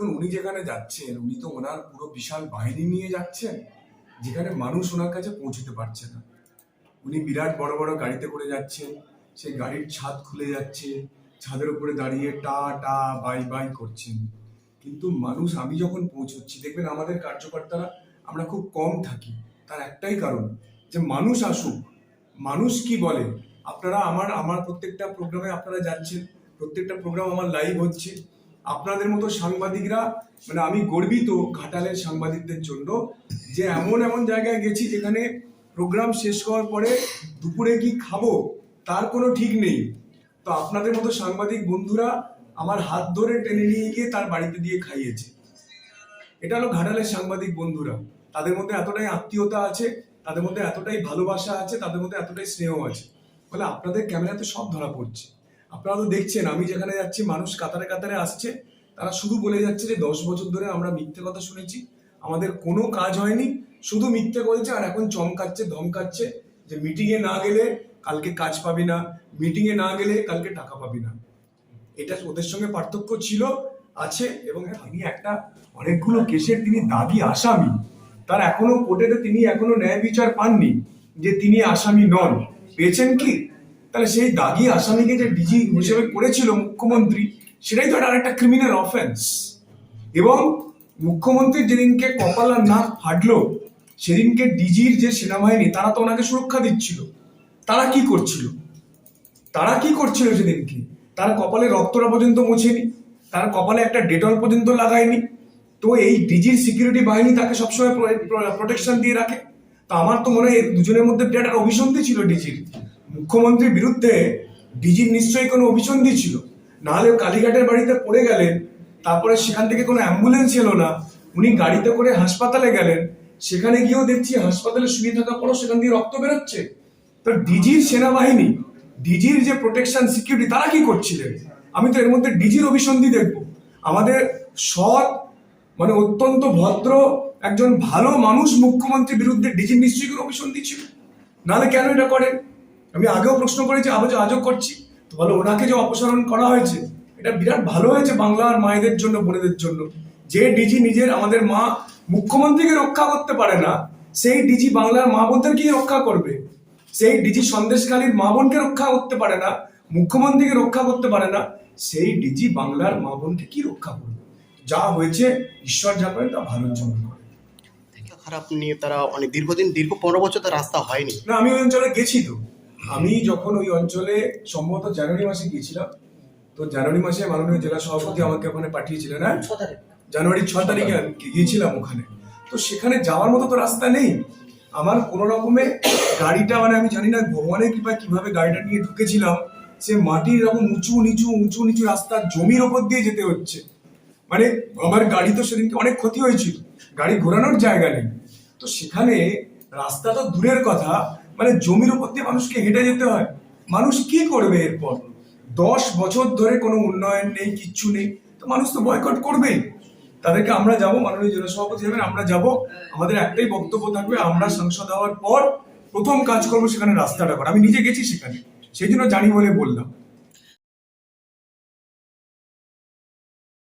দেখুন উনি যেখানে যাচ্ছেন, উনি তো ওনার পুরো বিশাল বাহিনী নিয়ে যাচ্ছেন, যেখানে মানুষ ওনার কাছে পৌঁছতে পারছে না। উনি বিরাট বড় বড় গাড়িতে করে যাচ্ছেন, সেই গাড়ির ছাদ খুলে যাচ্ছে, ছাদের উপরে দাঁড়িয়ে টা টা, বাই বাই করছেন। কিন্তু মানুষ, আমি যখন পৌঁছচ্ছি, দেখবেন আমাদের কার্যকর্তারা, আমরা খুব কম থাকি। তার একটাই কারণ যে মানুষ আসুক, মানুষ কি বলে? আপনারা আমার আমার প্রত্যেকটা প্রোগ্রামে আপনারা যাচ্ছেন, প্রত্যেকটা প্রোগ্রাম আমার লাইভ হচ্ছে। আপনাদের মতো সাংবাদিকরা মানে আমি গর্বিত ঘাটালের সাংবাদিকদের জন্য যে এমন এমন জায়গায় গেছি যেখানে প্রোগ্রাম শেষ হওয়ার পরে দুপুরে কি খাব, তার কোনো ঠিক নেই। তো আপনাদের মতো সাংবাদিক বন্ধুরা আমার হাত ধরে টেনে নিয়ে গিয়ে তার বাড়িতে দিয়ে খাইয়েছে। এটা হলো ঘাটালের সাংবাদিক বন্ধুরা। তাদের মধ্যে এতটাই আত্মীয়তা আছে, তাদের মধ্যে এতটাই ভালোবাসা আছে, তাদের মধ্যে এতটাই স্নেহ আছে। ফলে আপনাদের ক্যামেরাতে সব ধরা পড়ছে। আপনারা তো দেখছেন, আমি যেখানে যাচ্ছি, মানুষ কাতারে কাতারে আসছে। তারা শুধু বলে যাচ্ছে যে, দশ বছর ধরে আমরা মিথ্যে কথা শুনেছি, আমাদের কোনো কাজ হয়নি, শুধু মিথ্যে বলছে আর এখন চমকাচ্ছে, ধমকাচ্ছে যে মিটিংয়ে না গেলে কালকে কাজ পাবি না মিটিংয়ে না গেলে কালকে টাকা পাবি না। এটা ওদের সঙ্গে পার্থক্য ছিল, আছে এবং তিনি একটা অনেকগুলো কেসের তিনি দাবি আসামি। তার এখনও কোর্টেতে তিনি এখনও ন্যায় বিচার পাননি যে, তিনি আসামি নন। পেয়েছেন কি? তাহলে সেই দাগি আসামিকে যে ডিজি হিসেবে করেছিল মুখ্যমন্ত্রী, সেটাই তো আর একটা ক্রিমিনাল অফেন্স এবং মুখ্যমন্ত্রী যেদিনকে কপাল আর নাক ফাটলো সেদিনকে ডিজির যে সেনাবাহিনী, তারা তো ওনাকে সুরক্ষা দিচ্ছিল। তারা কি করছিল? তারা কি করছিল সেদিনকে? তার কপালে রক্তটা পর্যন্ত মোছেনি, তার কপালে একটা ডেটল পর্যন্ত লাগায়নি। তো এই ডিজির সিকিউরিটি বাহিনী তাকে সবসময় প্রোটেকশন দিয়ে রাখে। তো আমার তো মনে হয় দুজনের মধ্যে একটা অভিসন্ধি ছিল ডিজির। মুখ্যমন্ত্রীর বিরুদ্ধে ডিজির নিশ্চয়ই কোনো অভিসন্ধি ছিল? নাহলে কালীঘাটের বাড়িতে পড়ে গেলেন, তারপরে সেখান থেকে কোনো অ্যাম্বুলেন্স এলো না, উনি গাড়িতে করে হাসপাতালে গেলেন, সেখানে গিয়েও দেখছি হাসপাতালে শুয়ে থাকা পরও সেখান দিয়ে রক্ত বেরোচ্ছে। তো ডিজির সেনাবাহিনী, ডিজির যে প্রোটেকশন সিকিউরিটি তারা কি করছিলেন? আমি তো এর মধ্যে ডিজির অভিসন্ধি দেখব। আমাদের সৎ মানে অত্যন্ত ভদ্র একজন ভালো মানুষ মুখ্যমন্ত্রীর বিরুদ্ধে ডিজির নিশ্চয়ই কোনো অভিসন্ধি ছিল? নাহলে কেন এটা করেন? আমি আগেও প্রশ্ন করেছি আজও আজও করছি। তো বলো ওনাকে যে অপসারণ করা হয়েছে এটা বিরাট ভালো হয়েছে বাংলার মায়েদের জন্য বোনেদের জন্য। যে ডিজি নিজের আমাদের মা মুখ্যমন্ত্রীকে রক্ষা করতে পারে না সেই ডিজি বাংলার মা বোনদের কি রক্ষা করবে। সেই ডিজি সন্দেশকালীর মা বোনকে রক্ষা করতে পারে না মুখ্যমন্ত্রীকে রক্ষা করতে পারে না সেই ডিজি বাংলার মা বোনকে কি রক্ষা করবে? যা হয়েছে ঈশ্বর যা করে তা ভালোর জন্য করে। খারাপ নিয়ে তারা অনেক দীর্ঘদিন দীর্ঘ পনেরো বছর তার রাস্তা হয়নি। না আমি ওই অঞ্চলে গেছি তো। আমি যখন ওই অঞ্চলে সম্ভবত জানুয়ারি মাসে গিয়েছিলাম তো জানুয়ারি মাসে মাননীয় জেলা সভাপতি আমাকে ওখানে পাঠিয়েছিলেন হ্যাঁ? জানুয়ারির ছ তারিখে আমি গিয়েছিলাম ওখানে। তো সেখানে যাওয়ার মতো তো রাস্তা নেই। আমার কোনো রকমে গাড়িটা মানে আমি জানি না ভগবানের কৃপা কীভাবে গাড়িটা নিয়ে ঢুকেছিলাম সে মাটির এরকম উঁচু নিচু উঁচু নিচু রাস্তা জমির ওপর দিয়ে যেতে হচ্ছে। মানে আমার গাড়ি তো সেদিনকে অনেক ক্ষতি হয়েছিল। গাড়ি ঘোরানোর জায়গা নেই। তো সেখানে রাস্তা তো দূরের কথা মানে জমির উপর দিয়ে মানুষকে হেঁটে যেতে হয়। মানুষ কি করবে এরপর? দশ বছর ধরে কোনো উন্নয়ন নেই, কিচ্ছু নেই, তো মানুষ তো বয়কট করবেই। তাদেরকে আমরা যাব, মাননীয় জেলা সভাপতি যাবেন আমরা যাব। আমাদের একটাই বক্তব্য থাকবে, আমরা সংসদ হওয়ার পর প্রথম কাজ করব সেখানে রাস্তাটা করা। আমি নিজে গেছি সেখানে। সেই জন্য জানি বলে বললাম।